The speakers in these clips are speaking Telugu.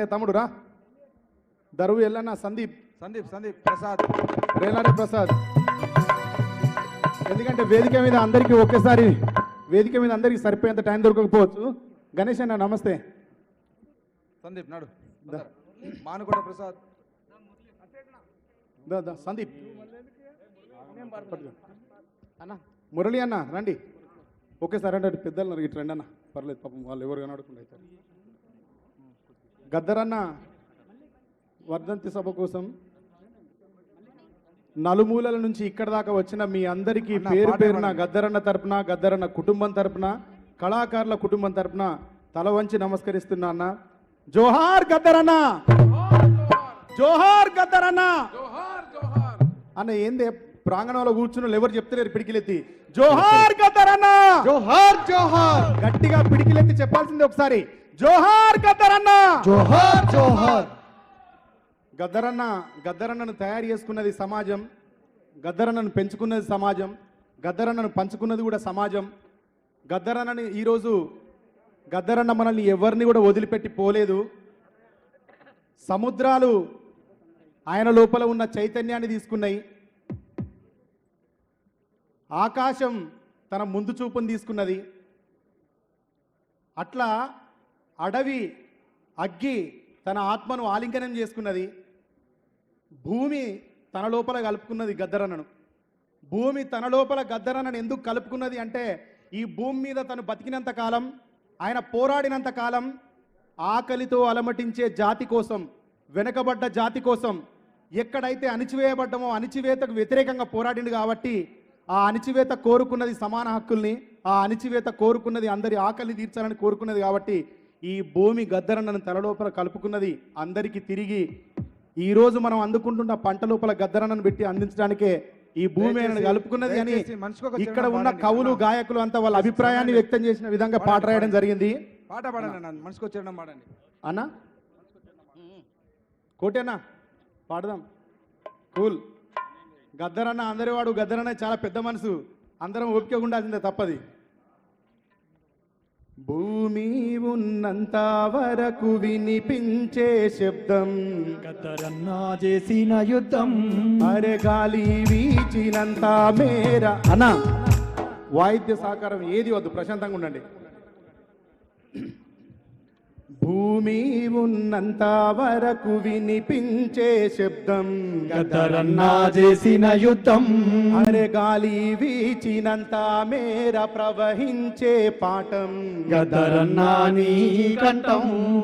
తమ్ముడు రా. దరువు ఎల్లన్న సందీప్. సందీప్ సందీప్ ప్రసాద్. రేలాడి ప్రసాద్. ఎందుకంటే వేదిక మీద అందరికీ ఒకేసారి వేదిక మీద అందరికీ సరిపోయేంత టైం దొరకకపోవచ్చు. గణేష్ అన్న నమస్తే. సందీప్ నాడు. మానుకోట ప్రసాద్. సందీప్. అన్న. మురళి అన్న రండి. ఒకేసారి అంటే పెద్దలు రండి అన్న. పర్లేదు పాపం వాళ్ళు ఎవరు కనడకుండా అవుతారు. గద్దరన్న వర్ధంతి సభ కోసం నలుమూలల నుంచి ఇక్కడ దాకా వచ్చిన మీ అందరికీ పేరు పేరున. గద్దరన్న తరపున గద్దరన్న కుటుంబం తరపున కళాకారుల కుటుంబం తరపున తల వంచి నమస్కరిస్తున్నా అన్న. జోహార్ గద్దరన్న! జోహార్ గద్దరన్న! అన్న ఏంది? ప్రాంగణంలో కూర్చున్న ఎవరు చెప్తలేరు పిడికిలెత్తి. జోహార్ గద్దరన్న! జోహార్ జోహార్! గట్టిగా పిడికిలెత్తి చెప్పాల్సింది ఒకసారి. జోహార్ గద్దరన్న. జోహార్ జోహార్. గద్దరన్న గద్దరన్నను తయారు చేసుకున్నది సమాజం గద్దరన్నను పెంచుకున్నది సమాజం గద్దరన్నను పంచుకున్నది కూడా సమాజం. గద్దరన్నని ఈరోజు గద్దరన్న మనల్ని ఎవరిని కూడా వదిలిపెట్టి పోలేదు. సముద్రాలు ఆయన లోపల ఉన్న చైతన్యాన్ని తీసుకున్నాయి. ఆకాశం తన ముందు చూపును తీసుకున్నది. అట్లా అడవి అగ్గి తన ఆత్మను ఆలింగనం చేసుకున్నది. భూమి తన లోపల కలుపుకున్నది గద్దరన్నను. భూమి తన లోపల గద్దరన్నను ఎందుకు కలుపుకున్నది అంటే ఈ భూమి మీద తను బతికినంత కాలం ఆయన పోరాడినంత కాలం ఆకలితో అలమటించే జాతి కోసం వెనకబడ్డ జాతి కోసం ఎక్కడైతే అణిచివేయబడ్డమో అణిచివేతకు వ్యతిరేకంగా పోరాడిండు కాబట్టి ఆ అణిచివేత కోరుకున్నది సమాన హక్కుల్ని ఆ అణిచివేత కోరుకున్నది అందరి ఆకలి తీర్చాలని కోరుకున్నది కాబట్టి ఈ భూమి గద్దరన్నను తల లోపల కలుపుకున్నది అందరికీ తిరిగి ఈ రోజు మనం అందుకుంటున్న పంట లోపల గద్దరన్నను పెట్టి అందించడానికే ఈ భూమి కలుపుకున్నది అని ఇక్కడ ఉన్న. కవులు గాయకులు అంతా వాళ్ళ అభిప్రాయాన్ని వ్యక్తం చేసిన విధంగా పాట రాయడం జరిగింది. పాట పాడండి అన్న మనసుకు వచ్చేయడం పాడండి. అన్నా? కోటేనా? పాడదాం. కూల్. గద్దరన్న అందరి వాడు గద్దరన్న చాలా పెద్ద మనసు. అందరం ఓపిక ఉండాల్సిందే తప్పది. భూమి ఉన్నంత వరకు వినిపించే శబ్దం. గద్దరన్నా చేసిన యుద్ధం. అరే గాలి వీచినంత మేర. అన్న వాయిద్య సహకారం ఏది వద్దు ప్రశాంతంగా ఉండండి. భూమి ఉన్నంత వరకు వినిపించే శబ్దం. గద్దరన్నా చేసిన యుద్ధం. అరే గాలి వీచినంత మేర ప్రవహించే పాఠం. గద్దరన్నా నీ కంఠం.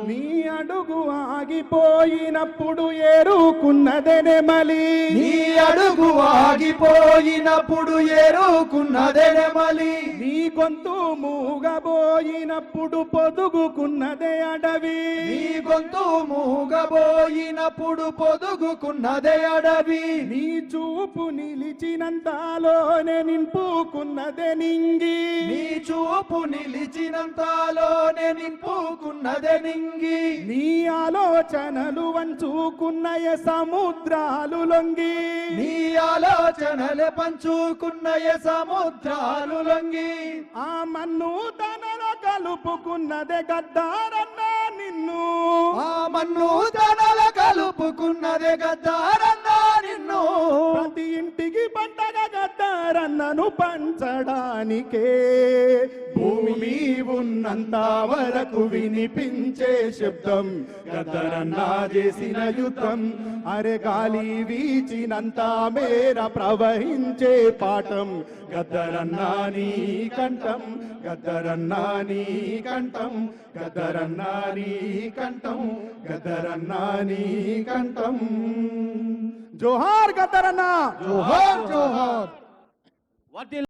నీ అడుగు ఆగిపోయినప్పుడు ఏరుకున్నదెనే మలి. నీ అడుగు ఆగిపోయినప్పుడు ఏరుకున్నదే మలి. నీ గొంతు మూగబోయినప్పుడు పొదుగుకున్నదే అడవి. నీ గొంతు మూగబోయినప్పుడు పొదుగుకున్నదే అడవి. నీ చూపు నిలిచినంతలోనే నింపుకున్నదే నింగి. నీ చూపు నిలిచినంతలోనే నింపుకున్నదే నింగి. నీ ఆలోచనలు వంచుకున్నయ సముద్రాలు లొంగి. నీ ఆలోచనలు పంచుకున్నయ సముద్రాలు లొంగి. ఆ మన్ను తనలో కలుపుకున్నదే ఆ మన్ను తనల కలుపుకున్నదే గద్దారన్నా నిన్ను. ప్రతి ఇంటికి పంటగా గద్దారన్నను పంచడానికే. భూమి ఉన్నంత వరకు వినిపించే శబ్దం గదరన్నా చేసిన యుద్ధం అరే గాలి వీచినంత మేర ప్రవహించే పాఠం. గద్దరన్నా నీ కంఠం గద్దరన్నా నీ కంఠం గద్దరన్నా నీ కంఠం గద్దరన్నా నీ కంఠం. జోహార్ గద్దరన్నా జోహార్ జోహార్. What they